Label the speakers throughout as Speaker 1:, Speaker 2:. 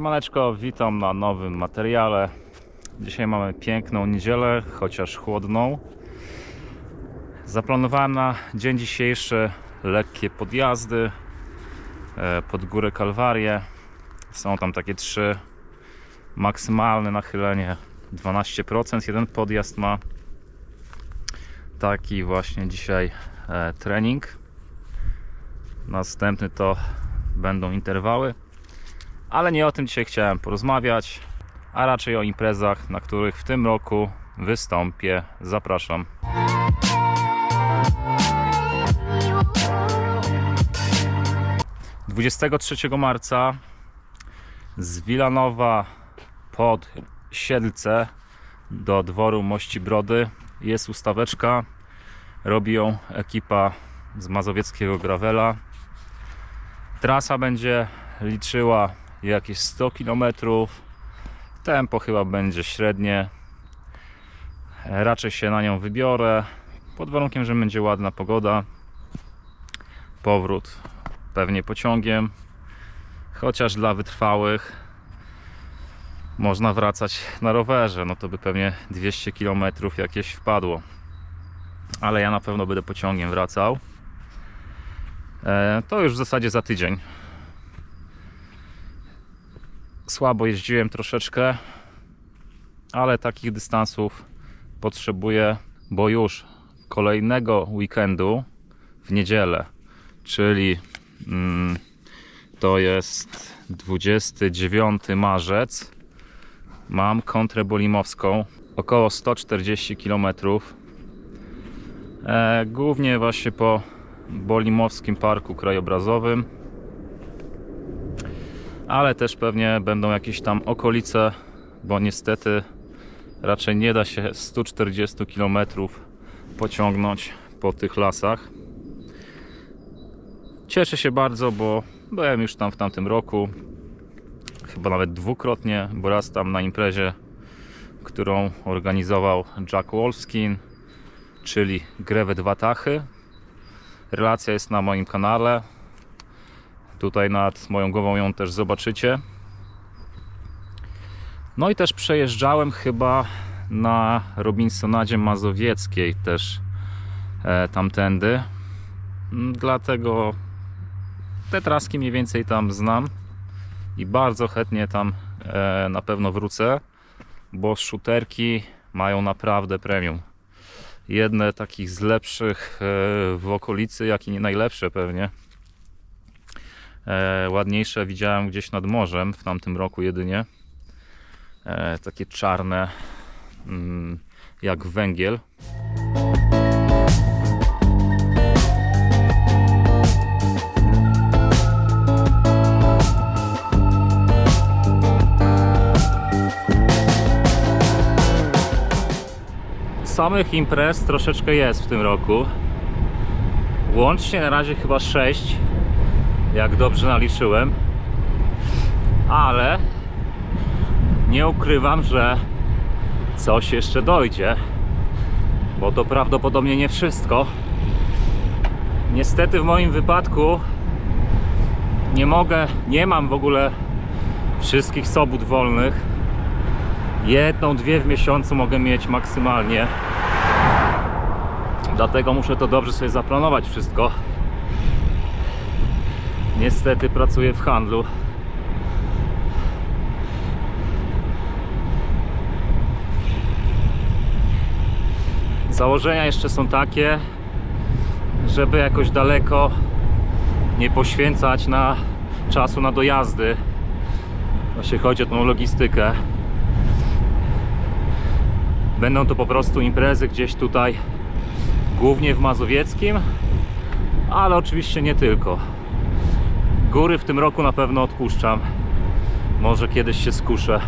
Speaker 1: Siemaneczko, witam na nowym materiale. Dzisiaj mamy piękną niedzielę, chociaż chłodną. Zaplanowałem na dzień dzisiejszy lekkie podjazdy e, pod górę Kalwarię. Są tam takie trzy maksymalne nachylenie 12%. Jeden podjazd ma taki właśnie dzisiaj e, trening. Następny to będą interwały. Ale nie o tym dzisiaj chciałem porozmawiać, a raczej o imprezach, na których w tym roku wystąpię. Zapraszam. Dwudziestego 23 marca z Wilanowa pod Siedlce do dworu Mości Brody jest ustaweczka. Robi ją ekipa z mazowieckiego Gravela. Trasa będzie liczyła jakieś 100 km. Tempo chyba będzie średnie. Raczej się na nią wybiorę. Pod warunkiem, że będzie ładna pogoda. Powrót pewnie pociągiem. Chociaż dla wytrwałych można wracać na rowerze. No to by pewnie 200 km jakieś wpadło. Ale ja na pewno będę pociągiem wracał. E, To już w zasadzie za tydzień słabo jeździłem troszeczkę, ale takich dystansów potrzebuję, bo już kolejnego weekendu w niedzielę, czyli mm, to jest 29 marzec, mam kontrę bolimowską, około 140 km. E, głównie właśnie po Bolimowskim Parku Krajobrazowym ale też pewnie będą jakieś tam okolice, bo niestety raczej nie da się 140 km pociągnąć po tych lasach. Cieszę się bardzo, bo byłem już tam w tamtym roku, chyba nawet dwukrotnie, bo raz tam na imprezie, którą organizował Jack Wolfskin, czyli grę we dwa tachy. Relacja jest na moim kanale, Tutaj nad moją głową ją też zobaczycie. No i też przejeżdżałem chyba na Robinsonadzie Mazowieckiej też e, tamtędy. Mm, Dlatego te traski mniej więcej tam znam i bardzo chętnie tam e, na pewno wrócę, bo shooterki mają naprawdę premium. Jedne takich z lepszych e, w okolicy, jak i nie najlepsze pewnie. E, ładniejsze widziałem gdzieś nad morzem w tamtym roku jedynie. E, takie czarne, mm, jak węgiel. Samych imprez troszeczkę jest w tym roku. Łącznie na razie chyba 6 jak dobrze naliczyłem. Ale nie ukrywam, że coś jeszcze dojdzie, bo to prawdopodobnie nie wszystko. Niestety w moim wypadku nie mogę, nie mam w ogóle wszystkich sobót wolnych. Jedną, dwie w miesiącu mogę mieć maksymalnie. Dlatego muszę to dobrze sobie zaplanować wszystko. Niestety pracuję w handlu. Założenia jeszcze są takie, żeby jakoś daleko nie poświęcać na czasu na dojazdy. Właśnie chodzi o tą logistykę. Będą to po prostu imprezy gdzieś tutaj, głównie w Mazowieckim, ale oczywiście nie tylko. Góry w tym roku na pewno odpuszczam. Może kiedyś się skuszę.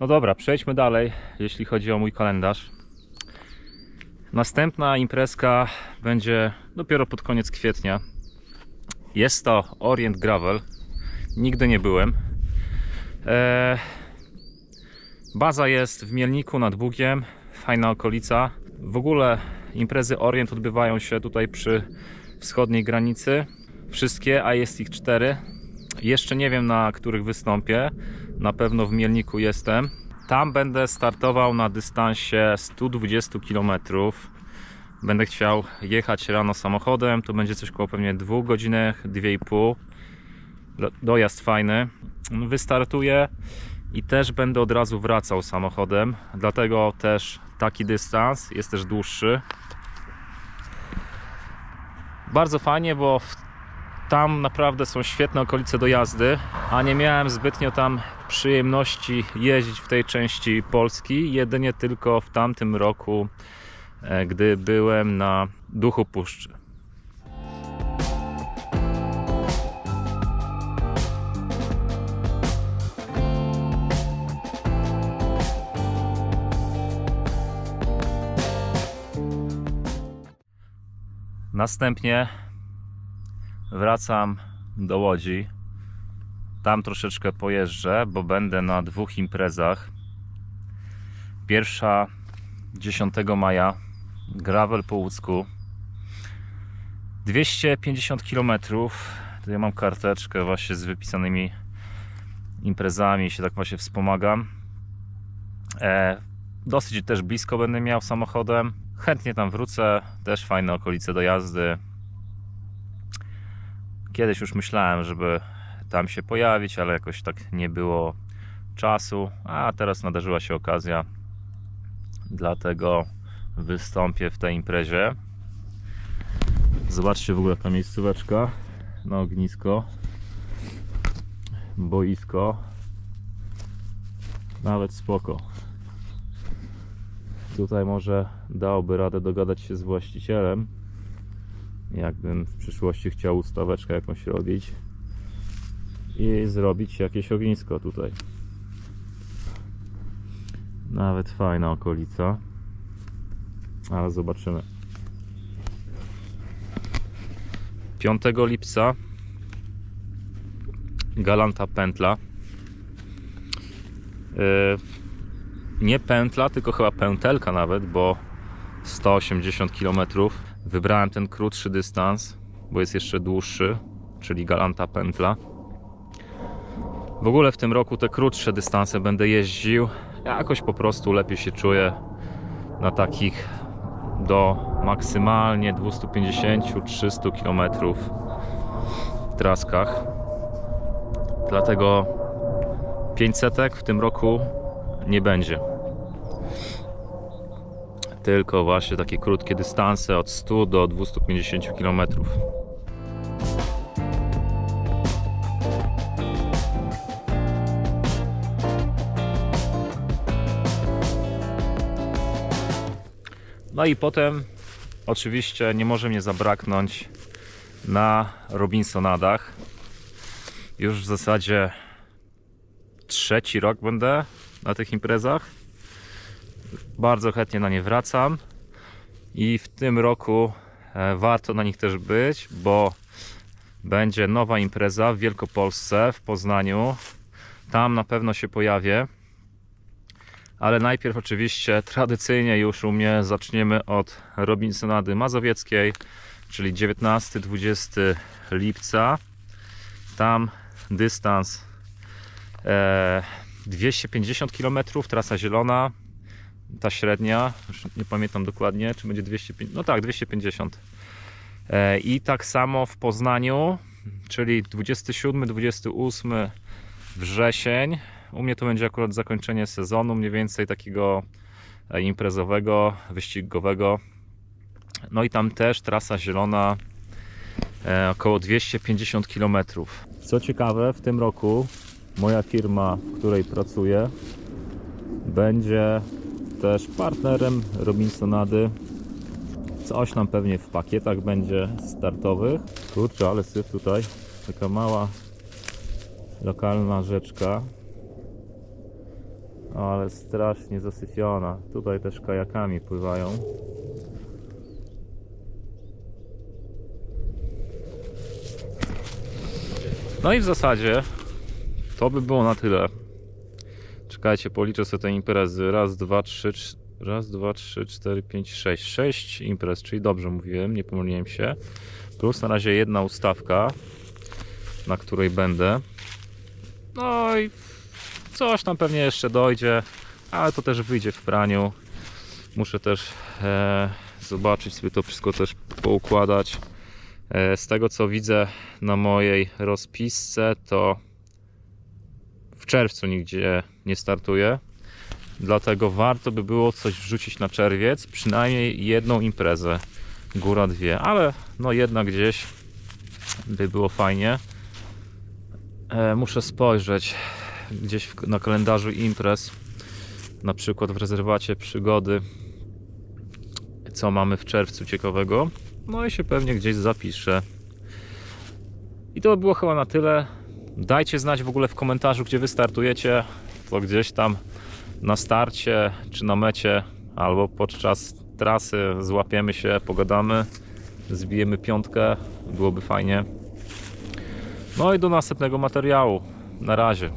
Speaker 1: No dobra, przejdźmy dalej, jeśli chodzi o mój kalendarz. Następna imprezka będzie dopiero pod koniec kwietnia. Jest to Orient Gravel. Nigdy nie byłem. Eee, baza jest w Mielniku nad Bugiem. Fajna okolica. W ogóle imprezy Orient odbywają się tutaj przy wschodniej granicy. Wszystkie, a jest ich cztery. Jeszcze nie wiem na których wystąpię. Na pewno w Mielniku jestem. Tam będę startował na dystansie 120 km. Będę chciał jechać rano samochodem. To będzie coś koło pewnie 2 godzinek, 2,5. Do- Dojazd fajny. Wystartuję i też będę od razu wracał samochodem. Dlatego też taki dystans jest też dłuższy. Bardzo fajnie, bo w tam naprawdę są świetne okolice do jazdy, a nie miałem zbytnio tam przyjemności jeździć w tej części Polski, jedynie tylko w tamtym roku, e, gdy byłem na Duchu Puszczy. Następnie wracam do Łodzi. Tam troszeczkę pojeżdżę, bo będę na dwóch imprezach. Pierwsza 10 maja gravel po łódzku. 250 km. Tutaj mam karteczkę właśnie z wypisanymi imprezami, się tak właśnie wspomagam. E, dosyć też blisko będę miał samochodem. Chętnie tam wrócę, też fajne okolice do jazdy. Kiedyś już myślałem, żeby tam się pojawić, ale jakoś tak nie było czasu, a teraz nadarzyła się okazja. Dlatego wystąpię w tej imprezie. Zobaczcie w ogóle ta miejscóweczka na ognisko. Boisko. Nawet spoko. Tutaj może dałoby radę dogadać się z właścicielem jakbym w przyszłości chciał ustaweczkę jakąś robić i zrobić jakieś ognisko tutaj. Nawet fajna okolica, ale zobaczymy. 5 lipca Galanta Pętla. Yy, nie pętla, tylko chyba pętelka nawet, bo 180 km. Wybrałem ten krótszy dystans, bo jest jeszcze dłuższy, czyli Galanta Pętla. W ogóle w tym roku te krótsze dystanse będę jeździł. Jakoś po prostu lepiej się czuję na takich do maksymalnie 250-300 km traskach. Dlatego 500 w tym roku nie będzie tylko właśnie takie krótkie dystanse od 100 do 250 km. No i potem oczywiście nie może mnie zabraknąć na Robinsonadach. Już w zasadzie trzeci rok będę na tych imprezach bardzo chętnie na nie wracam i w tym roku e, warto na nich też być, bo będzie nowa impreza w Wielkopolsce, w Poznaniu. Tam na pewno się pojawię. Ale najpierw oczywiście tradycyjnie już u mnie zaczniemy od Robinsonady Mazowieckiej, czyli 19-20 lipca. Tam dystans e, 250 km, trasa zielona, ta średnia, już nie pamiętam dokładnie, czy będzie 250, no tak, 250. E, I tak samo w Poznaniu, czyli 27-28 wrzesień. U mnie to będzie akurat zakończenie sezonu, mniej więcej takiego e, imprezowego, wyścigowego. No i tam też trasa zielona, e, około 250 km. Co ciekawe, w tym roku moja firma, w której pracuję, będzie też partnerem Robinsonady. Coś tam pewnie w pakietach będzie startowych. Kurczę, ale syf tutaj. Taka mała lokalna rzeczka. Ale strasznie zasyfiona. Tutaj też kajakami pływają. No i w zasadzie to by było na tyle. Czekajcie, policzę sobie te imprezy. Raz, dwa, trzy, cz- raz, dwa, trzy, cztery, pięć, sześć. Sześć imprez, czyli dobrze mówiłem, nie pomyliłem się. Plus na razie jedna ustawka. na której będę. No i coś tam pewnie jeszcze dojdzie, ale to też wyjdzie w praniu. Muszę też e, zobaczyć sobie to wszystko też poukładać. E, z tego co widzę na mojej rozpisce, to czerwcu nigdzie nie startuję. Dlatego warto by było coś wrzucić na czerwiec, przynajmniej jedną imprezę, góra dwie, ale no jedna gdzieś by było fajnie. E, muszę spojrzeć gdzieś w, na kalendarzu imprez, na przykład w rezerwacie przygody, co mamy w czerwcu ciekawego. No i się pewnie gdzieś zapiszę. I to by było chyba na tyle. Dajcie znać w ogóle w komentarzu, gdzie wy startujecie. To gdzieś tam na starcie, czy na mecie, albo podczas trasy złapiemy się, pogadamy, zbijemy piątkę. Byłoby fajnie. No i do następnego materiału. Na razie.